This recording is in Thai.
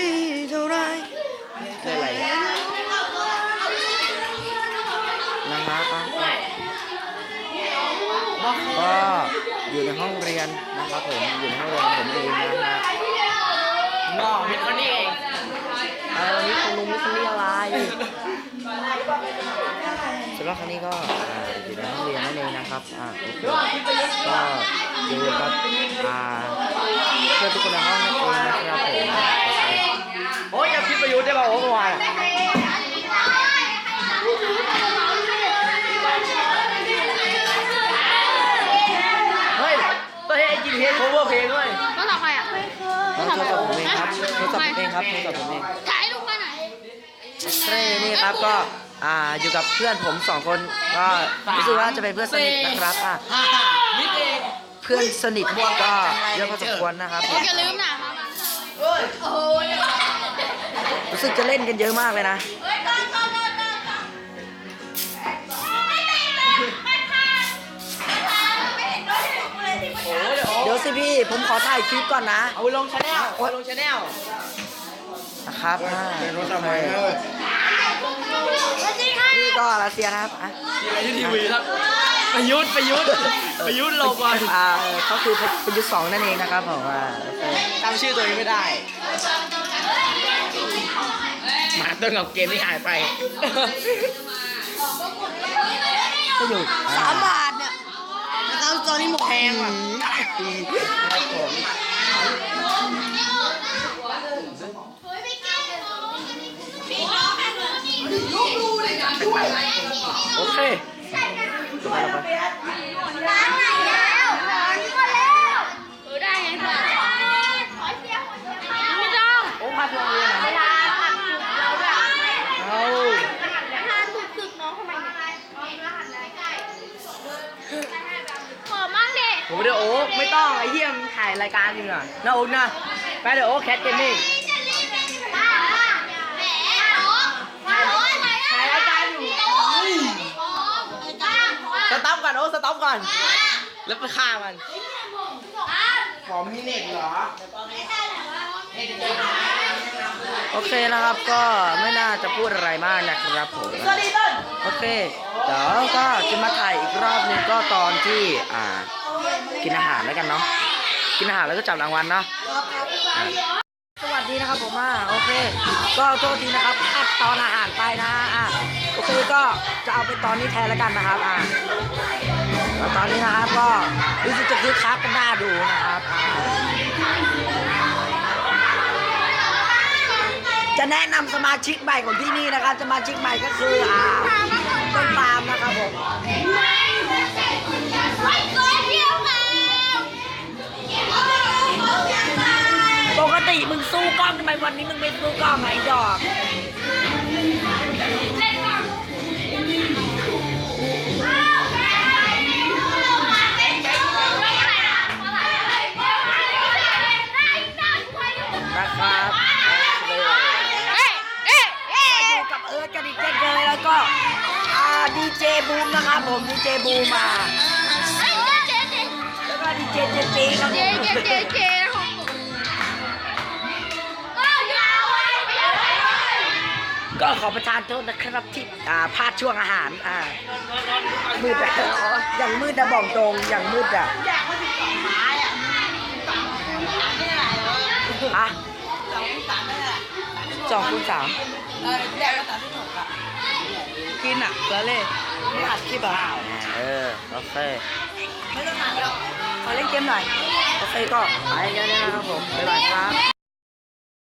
ดีเท่าไรเล่นอะไรนะฮะอะก็อยู่ในห้องเรียนนะครับผมอยู่ในห้องเรียนผมเองนะฮะงอเป็นคนนี้เองเออวันนี้คุณลุงนี่คนนี้อะไรสำหรับครั้งนี้ก็อ่าอยู่ในห้องเรียนนั่นเองนะครับอ่าโอเคก็อยู่กับอ่าเพื่อนทุกคนในห้องนั่นเองนะครับผม โอเคโอ้ยจำคลิปประยุทธ์ได้ป่าวโอ้เมื่อวานอะเฮ้ยตัวเองกินเพลง cover เพลงด้วยโทรศัพท์ใครอะโทรศัพท์ผมเองครับโทรศัพท์ผมเองครับโทรศัพท์ผมเองถ่ายรูปมาไหนนี่นี่ครับก็อ่าอยู่กับเพื่อนผมสองคนก็รู้สึกว่าจะเป็นเพื่อนสนิทนะครับอะมิดเองเพื่อนสนิทก็เยอะพอสมควรนะครับ อย่าลืมนะมามา รู้สึกจะเล่นกันเยอะมากเลยนะเดี๋ยวสิพี่ ผมขอถ่ายคลิปก่อนนะ เอาลงชาแนลเอาลงชาแนลนะครับเคสวัสดีค่ะนี่ก็รัสเซียนะครับอะทีทีวีครับประยุทธ์ประยุทธ์ประยุทธ์ลงก่อนอ่าเออเขาคือป็นยุทธ์สองนั่นเองนะครับผมอ่าโอเคจำชื่อตัวเองไม่ได้ หมาต้นกับเกมที่หายไปก็อยู่สามบาทเนี่ยนะครับตอนนี้หมดแพงว่ะครับผมโอเค ผมเดี๋ยวโอ้ไม่ต้องไอ้เหี้ยมนถ่ายรายการอยู่น่ะนะโอ๊กนะไปเดี๋ยวโอ๊คแคทเกมมิ่งแหมโอ๊คโอ๊คถ่ายถ่ายรายการอยู่สต็อปก่อนโอ๊คสต็อปก่อน แล้วไปฆ่ามันขอมีเน็ตเหรอ โอเคนะครับก็ไม่น่าจะพูดอะไรมากนะครับผมโอเคเดี๋ยวก็จะมาถ่ายอีกรอบนึงก็ตอนที่อ่า กินอาหารแล้วกันเนาะกินอาหารแล้วก็จับรางวัลเนาะสวัสดีนะครับผมอ่าโอเค ก็โทษทีนะครับพลาดตอนอาหารไปนะอะโอเคก็จะเอาเป็นตอนนี้แทนแล้วกันนะครับอ่าตอนนี้นะครับก็รู้สึกจะคึกคักกัน จะแนะนำสมาชิกใหม่ของที่นี่นะครับสมาชิกใหม่ก็คืออ่าต้นปาล์มนะครับผมปกติมึงสู้กล้องทำไมวันนี้มึงไม่สู้กล้องไอ้ดอก ดีเจบูมนะครับผมดีเจบูมมาเจ๊เจ๊เจ๊แล้วก็ดีเจเจเจครับผเจ๊มเจ๊เจ๊เจ๊ของผมก็ยาวไว้ยาวไว้ก็ขอประทานโทษนะครับที่อ่าพลาดช่วงอาหารอ่ามืดอะอ๋ออย่างมืดอะบอกตรงอย่างมืดอะอะสอง คูณสามเออแดกมาสามสิบหกอะกินอะแล้วเล่ไม่อัดคลิปอะเออโอเคไม่ต้องอัดหรอกขอเล่นเกมหน่อยโอเคก็ไปกันเลยนะครับผมบ๊ายบายครับ